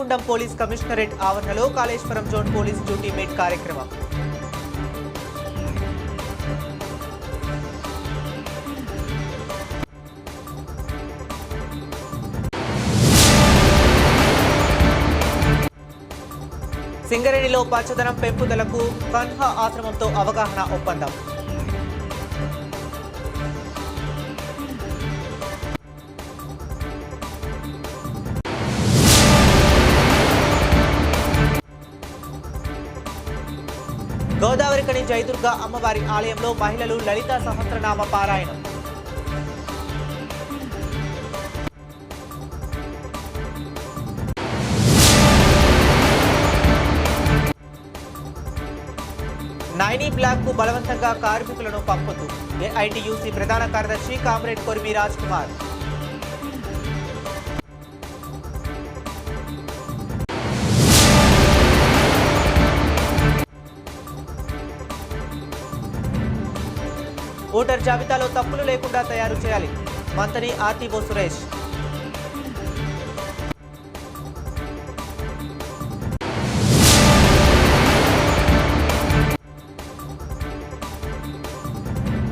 Ramagundam police commissionerate ఆవరణలో Kaleshwaram zone police duty meet కార్యక్రమం. సింగరేణిలో పచ్చదనం పెంపుదలకు కన్హా ఆశ్రమంతో అవగాహన ఒప్పందం. గోదావరి కని జయదుర్గ అమ్మవారి ఆలయంలో మహిళలు లలిత సహస్రనామ పారాయణం. నైనీ బ్లాక్కు బలవంతంగా కార్మికులను పంపదు ఏఐటియూసీ ప్రధాన కార్యదర్శి కామ్రేడ్ కొరిమి రాజ్ కుమార్ ఓటర్ జాబితాలో తప్పులు లేకుండా తయారు చేయాలి. మంత్రి ఆర్టీఓ సురేష్.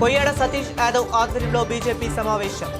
కొయ్యాడ సతీష్ యాదవ్ ఆధ్వర్యంలో బీజేపీ సమావేశం.